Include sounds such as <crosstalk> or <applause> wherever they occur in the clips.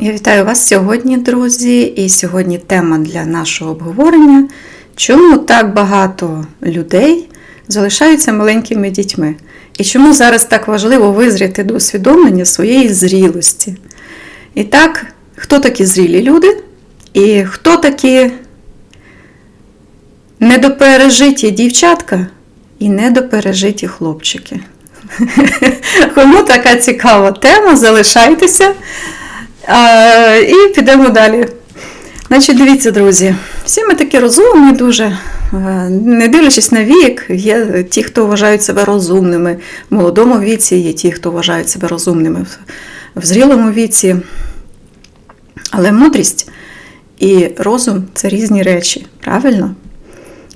Я вітаю вас сьогодні, друзі, і сьогодні тема для нашого обговорення. Чому так багато людей залишаються маленькими дітьми? І чому зараз так важливо визріти до усвідомлення своєї зрілості? І так, хто такі зрілі люди? І хто такі недопережиті дівчатка і недопережиті хлопчики? <laughs> Кому така цікава тема, залишайтеся. А, І підемо далі. Значить, дивіться, друзі, всі ми такі розумні, дуже. Е, Не дивлячись на вік, є ті, хто вважають себе розумними. В молодому віці є ті, хто вважають себе розумними в- зрілому віці. Але мудрість і розум це різні речі, правильно?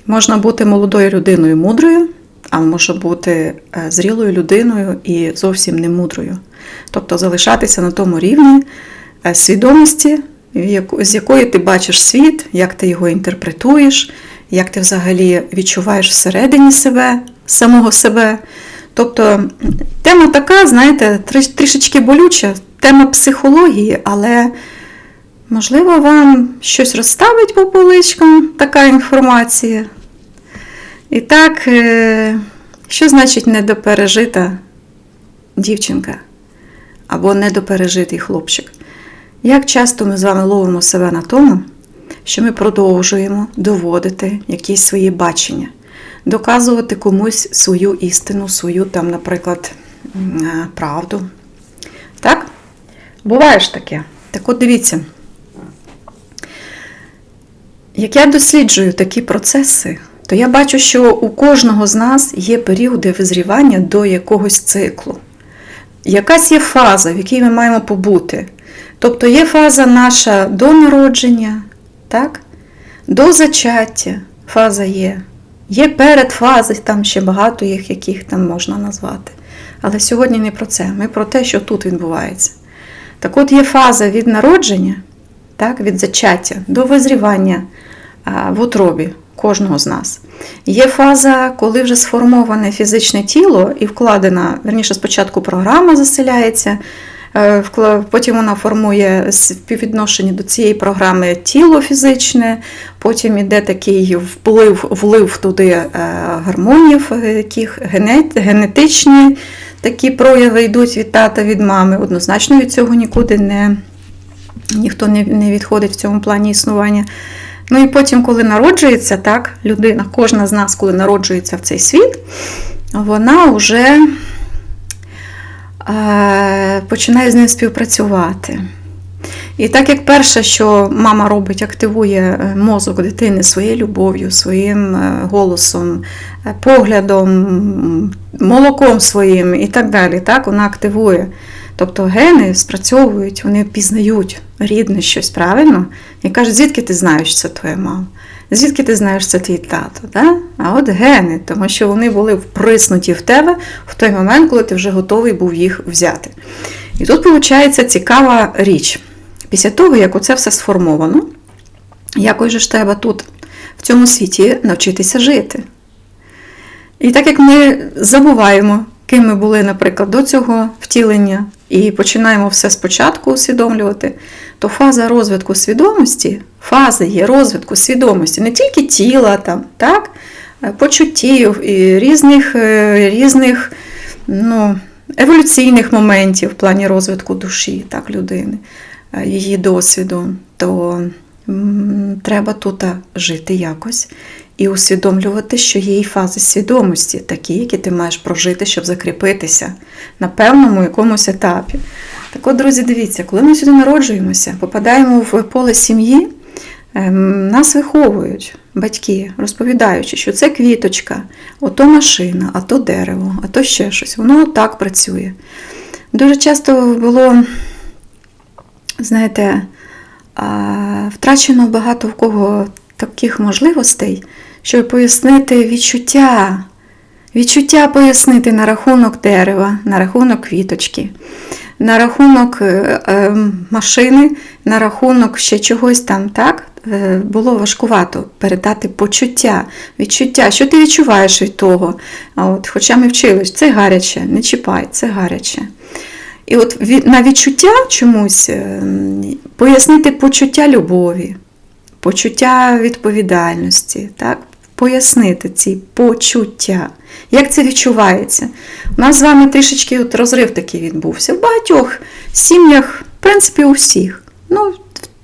Можна бути молодою людиною мудрою, а може бути е, зрілою людиною і зовсім не мудрою. Тобто залишатися на тому рівні свідомості, з якої ти бачиш світ, як ти його інтерпретуєш, як ти взагалі відчуваєш всередині себе, самого себе. Тобто тема така, знаєте, трішечки болюча, тема психології, але можливо вам щось розставить по поличкам така інформація. І так, е, що значить недопережита дівчинка або недопережитий хлопчик? Як часто ми з вами ловимо себе на тому, що ми продовжуємо доводити якісь свої бачення, доказувати комусь свою істину, свою там, наприклад, е, правду. Так? Буває ж таке. Так от дивіться. Як я досліджую такі процеси, то я бачу, що у кожного з нас є періоди визрівання до якогось циклу. Якась є фаза, в якій ми маємо побути. Тобто є фаза наша до народження, так? до зачаття фаза є. Є передфази, там ще багато їх, яких там можна назвати. Але сьогодні не про це. Ми про те, що тут відбувається. Так от є фаза від народження, так, від зачаття до визрівання в утробі кожного з нас. Є фаза, коли вже сформоване фізичне тіло і вкладена, верніше, спочатку програма заселяється, потім вона формує співвідношення до цієї програми тіло фізичне, потім іде такий вплив, влив туди е, гормонів, е, яких генетичні такі прояви йдуть від тата, від мами. Однозначно від цього нікуди не, ніхто не відходить в цьому плані існування. Ну і потім, коли народжується так, людина, кожна з нас, коли народжується в цей світ, вона вже е, починає з ним співпрацювати. І так як перше, що мама робить, активує е, мозок дитини своєю любов'ю, своїм е, голосом, поглядом, молоком своїм і так далі, так, вона активує. Тобто гени спрацьовують, вони пізнають рідне щось правильно і кажуть, звідки ти знаєш, що це твоя мама? Звідки ти знаєш, це твій тато? Да? А от гени, тому що вони були вприснуті в тебе в той момент, коли ти вже готовий був їх взяти. І тут виходить цікава річ. Після того, як оце все сформовано, якось же ж треба тут, в цьому світі, навчитися жити. І так як ми забуваємо, ким ми були, наприклад, до цього втілення, і починаємо все спочатку усвідомлювати, то фаза розвитку свідомості, фаза є розвитку свідомості не тільки тіла, там, так, е, почуттів і різних, е, різних ну, еволюційних моментів в плані розвитку душі так, людини, е, її досвіду, то м, треба тут жити якось і усвідомлювати, що є і фази свідомості, такі, які ти маєш прожити, щоб закріпитися на певному якомусь етапі. Так от, друзі, дивіться, коли ми сюди народжуємося, попадаємо в поле сім'ї, ем, нас виховують батьки, розповідаючи, що це квіточка, ото машина, а то дерево, а то ще щось. Воно так працює. Дуже часто було, знаєте, втрачено багато в кого таких можливостей, щоб пояснити відчуття, відчуття пояснити на рахунок дерева, на рахунок квіточки, на рахунок е, е, машини, на рахунок ще чогось там, так? Е, Було важкувато передати почуття, відчуття, що ти відчуваєш від того. От, Хоча ми вчились, це гаряче, не чіпай, це гаряче. І от на відчуття чомусь е, пояснити почуття любові, почуття відповідальності, так? пояснити ці почуття. Як це відчувається? У нас з вами трішечки от розрив такий відбувся. В багатьох сім'ях, в принципі, у всіх. Ну,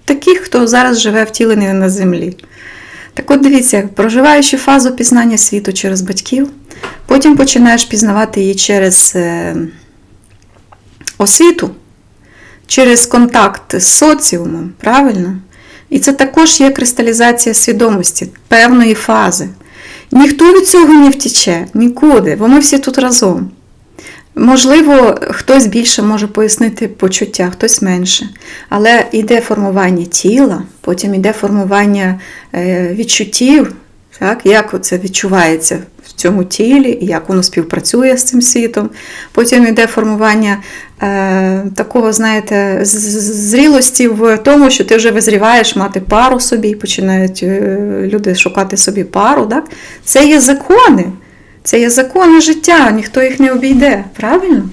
таких, хто зараз живе втілений на землі. Так от дивіться, проживаючи фазу пізнання світу через батьків, потім починаєш пізнавати її через е, освіту, через контакт з соціумом, правильно? І це також є кристалізація свідомості певної фази. Ніхто від цього не втіче, нікуди, бо ми всі тут разом. Можливо, хтось більше може пояснити почуття, хтось менше. Але йде формування тіла, потім йде формування е, відчуттів, так, як це відчувається цьому тілі, і як воно співпрацює з цим світом. Потім йде формування е, такого, знаєте, зрілості в тому, що ти вже визріваєш мати пару собі, починають е, люди шукати собі пару. Так? Це є закони. Це є закони життя, ніхто їх не обійде, правильно?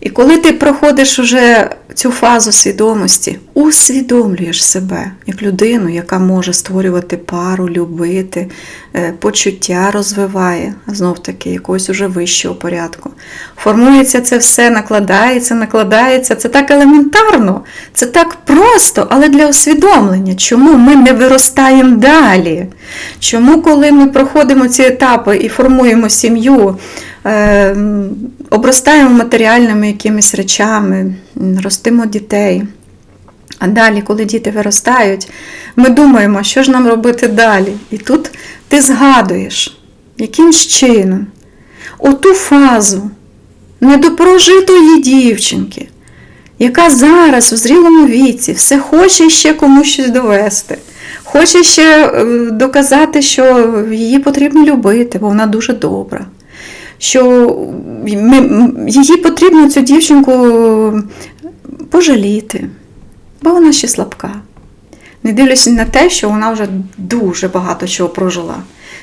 І коли ти проходиш уже цю фазу свідомості, усвідомлюєш себе як людину, яка може створювати пару, любити, е, почуття розвиває, знов таки, якогось уже вищого порядку. Формується це все, накладається, накладається. Це так елементарно, це так просто, але для усвідомлення, чому ми не виростаємо далі. Чому, коли ми проходимо ці етапи і формуємо сім'ю, е, обростаємо матеріальними якимись речами, ростимо дітей. А далі, коли діти виростають, ми думаємо, що ж нам робити далі. І тут ти згадуєш, яким чином оту фазу недопрожитої дівчинки, яка зараз у зрілому віці все хоче ще комусь щось довести. Хоче ще е, доказати, що її потрібно любити, бо вона дуже добра. Що її потрібно цю дівчинку пожаліти, бо вона ще слабка. Не дивлячись на те, що вона вже дуже багато чого прожила.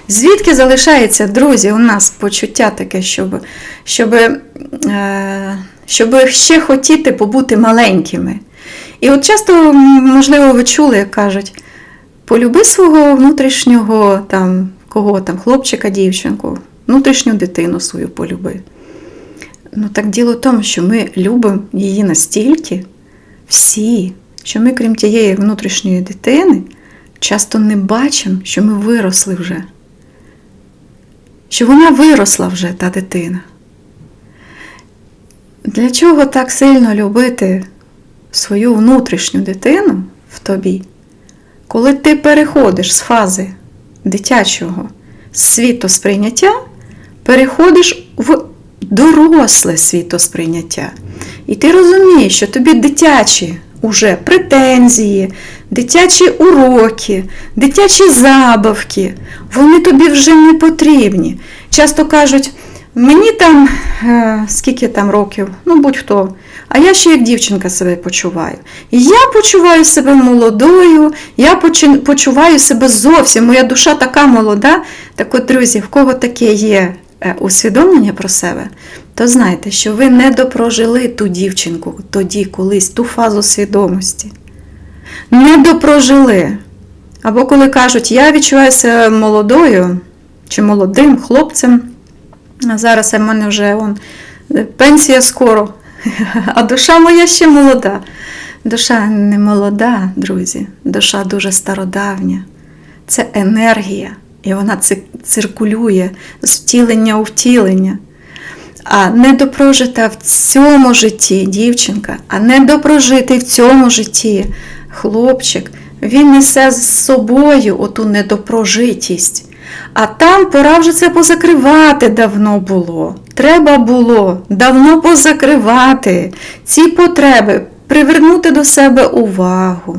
Звідки залишається, друзі, у нас почуття таке, щоб, щоб, е, щоб ще хотіти побути маленькими. І от часто, можливо, ви чули, як кажуть, полюби свого внутрішнього там, кого там, хлопчика, дівчинку, внутрішню дитину свою полюби. Ну так діло в тому, що ми любимо її настільки, всі, що ми, крім тієї внутрішньої дитини, часто не бачимо, що ми виросли вже. Що вона виросла вже, та дитина. Для чого так сильно любити свою внутрішню дитину в тобі, коли ти переходиш з фази дитячого світосприйняття, переходиш в доросле світосприйняття. І ти розумієш, що тобі дитячі уже претензії, дитячі уроки, дитячі забавки, вони тобі вже не потрібні. Часто кажуть, мені там е, скільки там років, ну будь-хто, а я ще як дівчинка себе почуваю. Я почуваю себе молодою, я почуваю себе зовсім, моя душа така молода. Так от, друзі, в кого таке є усвідомлення про себе, то знайте, що ви не допрожили ту дівчинку тоді, колись, ту фазу свідомості. Не допрожили. Або коли кажуть, я відчуваю себе молодою чи молодим хлопцем, а зараз в мене вже он, е, пенсія скоро, <laughs> а душа моя ще молода. Душа не молода, друзі, душа дуже стародавня. Це енергія, і вона циркулює з втілення у втілення. А недопрожита в цьому житті дівчинка, а недопрожитий в цьому житті хлопчик, він несе з собою оту недопрожитість. А там пора вже це позакривати давно було. Треба було давно позакривати ці потреби, привернути до себе увагу.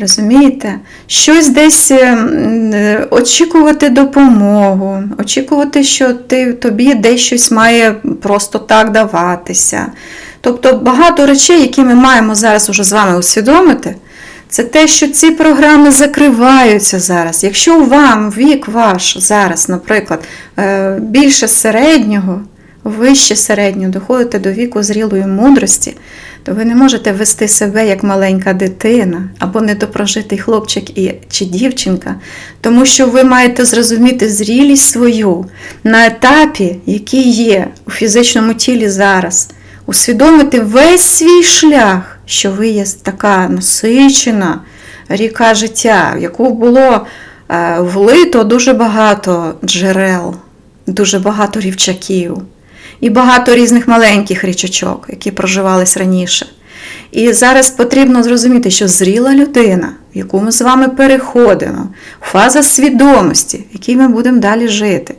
Розумієте? Щось десь е, е, очікувати допомогу, очікувати, що ти, тобі десь щось має просто так даватися. Тобто багато речей, які ми маємо зараз уже з вами усвідомити, це те, що ці програми закриваються зараз. Якщо вам вік ваш зараз, наприклад, е, більше середнього, вище середнього, доходите до віку зрілої мудрості, то ви не можете вести себе як маленька дитина або недопрожитий хлопчик і, чи дівчинка, тому що ви маєте зрозуміти зрілість свою на етапі, який є у фізичному тілі зараз, усвідомити весь свій шлях, що ви є така насичена. Ріка життя, в яку було е, влито дуже багато джерел, дуже багато рівчаків і багато різних маленьких річочок, які проживались раніше. І зараз потрібно зрозуміти, що зріла людина, в яку ми з вами переходимо, фаза свідомості, в якій ми будемо далі жити.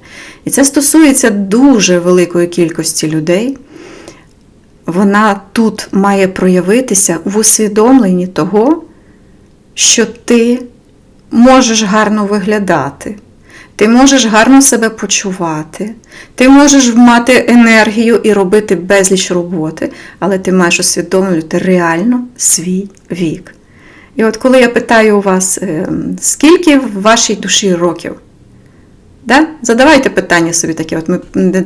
І це стосується дуже великої кількості людей. Вона тут має проявитися в усвідомленні того, що ти можеш гарно виглядати, ти можеш гарно себе почувати, ти можеш мати енергію і робити безліч роботи, але ти маєш усвідомлювати реально свій вік. І от коли я питаю у вас, е, скільки в вашій душі років? Да? Задавайте питання собі таке. От ми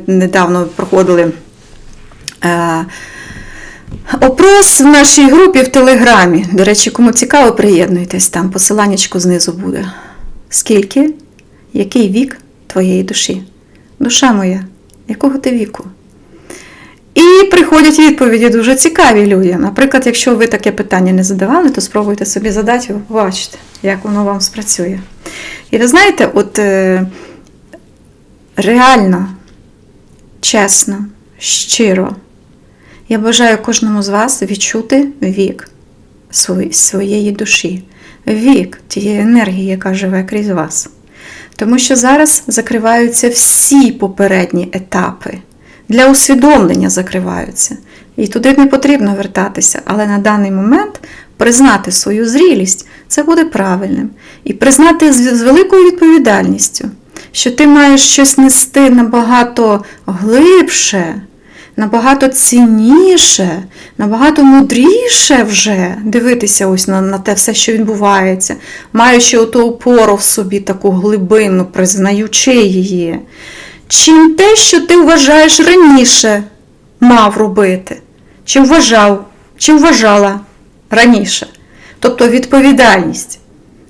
недавно проходили е, опрос в нашій групі в Телеграмі. До речі, кому цікаво, приєднуйтесь, там посиланнячко знизу буде. Скільки? Який вік твоєї душі? Душа моя, якого ти віку? І приходять відповіді дуже цікаві людям. Наприклад, якщо ви таке питання не задавали, то спробуйте собі задати, ви побачите, як воно вам спрацює. І ви знаєте, от е, реально, чесно, щиро, я бажаю кожному з вас відчути вік своєї душі, вік тієї енергії, яка живе крізь вас. Тому що зараз закриваються всі попередні етапи. Для усвідомлення закриваються. І туди не потрібно вертатися, але на даний момент признати свою зрілість це буде правильним. І признати з великою відповідальністю, що ти маєш щось нести набагато глибше, набагато цінніше, набагато мудріше вже дивитися ось на, на те все, що відбувається, маючи оту опору в собі таку глибину, признаючи її, чим те, що ти вважаєш раніше мав робити, чи вважав, чи вважала раніше. Тобто відповідальність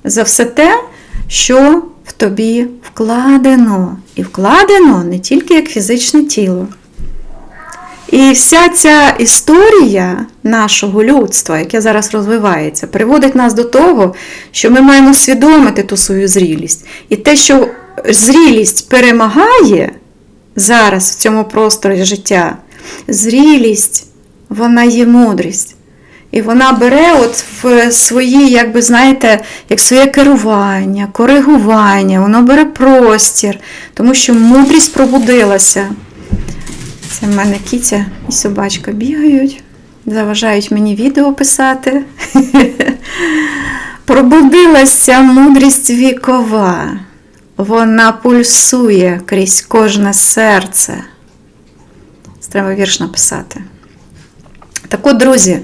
за все те, що в тобі вкладено. І вкладено не тільки як фізичне тіло. І вся ця історія нашого людства, яке зараз розвивається, приводить нас до того, що ми маємо усвідомити ту свою зрілість. І те, що зрілість перемагає зараз в цьому просторі життя, зрілість, вона є мудрість. І вона бере от в свої, як би знаєте, як своє керування, коригування, воно бере простір, тому що мудрість пробудилася. Це в мене кіця і собачка бігають, заважають мені відео писати. <laughs> Пробудилася мудрість вікова. Вона пульсує крізь кожне серце. Треба вірш написати. Так от, друзі,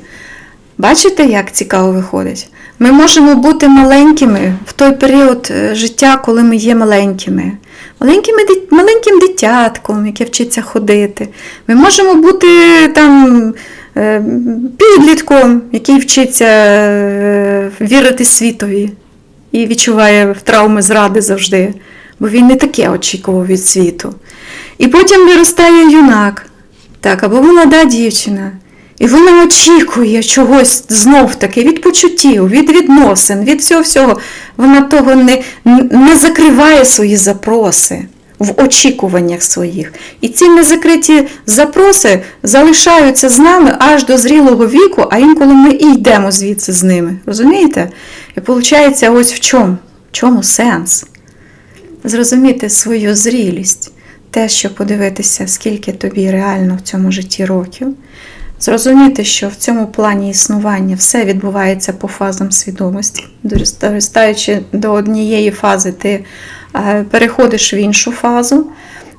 бачите, як цікаво виходить? Ми можемо бути маленькими в той період е, життя, коли ми є маленькими. Маленьким дитятком, яке вчиться ходити. Ми можемо бути там е, підлітком, який вчиться е, вірити світові і відчуває травми зради завжди, бо він не таке очікував від світу. І потім виростає юнак, так, або молода дівчина. І вона очікує чогось знов таки від почуттів, від відносин, від всього всього. Вона того не, не закриває свої запроси в очікуваннях своїх. І ці незакриті запроси залишаються з нами аж до зрілого віку, а інколи ми і йдемо звідси з ними. Розумієте? І виходить, ось в чому? В чому сенс? Зрозуміти свою зрілість, те, що подивитися, скільки тобі реально в цьому житті років. Зрозуміти, що в цьому плані існування все відбувається по фазам свідомості. Доростаючи до однієї фази, ти е, переходиш в іншу фазу.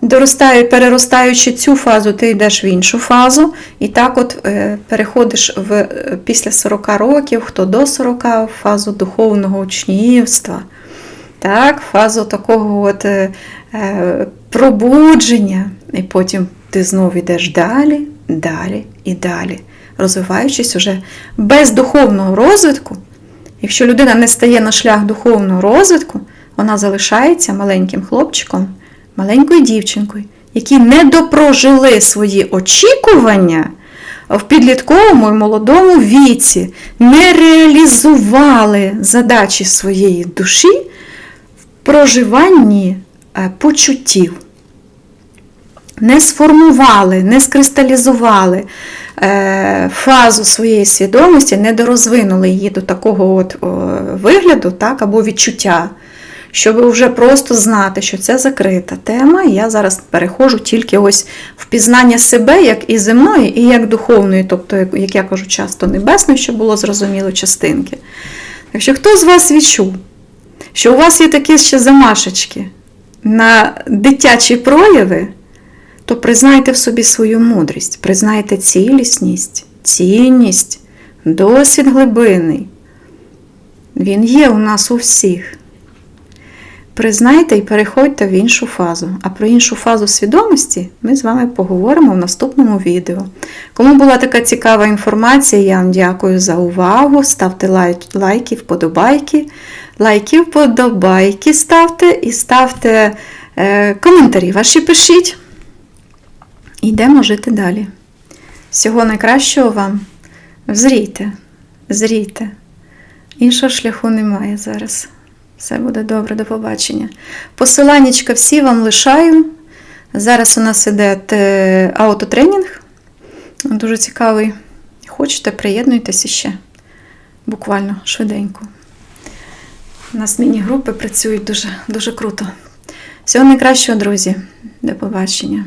Доростаю, переростаючи цю фазу, ти йдеш в іншу фазу, і так от е, переходиш в, е, після 40 років, хто до 40, в фазу духовного учнівства, так, фазу такого от, пробудження, і потім ти знову йдеш далі, далі і далі, розвиваючись уже без духовного розвитку. Якщо людина не стає на шлях духовного розвитку, вона залишається маленьким хлопчиком, маленькою дівчинкою, які не допрожили свої очікування в підлітковому і молодому віці, не реалізували задачі своєї душі в проживанні е, почуттів. Не сформували, не скристалізували е, фазу своєї свідомості, не дорозвинули її до такого от, вигляду так, або відчуття, щоб вже просто знати, що це закрита тема. І я зараз переходжу тільки ось в пізнання себе, як і земної, і як духовної, тобто, як я кажу, часто небесної, щоб було зрозуміло частинки. Якщо хто з вас відчув, що у вас є такі ще замашечки на дитячі прояви, то признайте в собі свою мудрість, признайте цілісність, цінність, досвід глибинний. Він є у нас у всіх. Признайте і переходьте в іншу фазу. А про іншу фазу свідомості ми з вами поговоримо в наступному відео. Кому була така цікава інформація, я вам дякую за увагу. Ставте лайк, лайки, вподобайки. Лайки, вподобайки ставте і ставте е, коментарі ваші пишіть. Йдемо жити далі. Всього найкращого вам. Взрійте, зрійте. Іншого шляху немає зараз. Все буде добре, до побачення. Посиланнячка всі вам лишаю. Зараз у нас іде аутотренінг. Дуже цікавий. Хочете, приєднуйтеся ще. Буквально швиденько. У нас міні-групи працюють дуже, дуже круто. Всього найкращого, друзі. До побачення.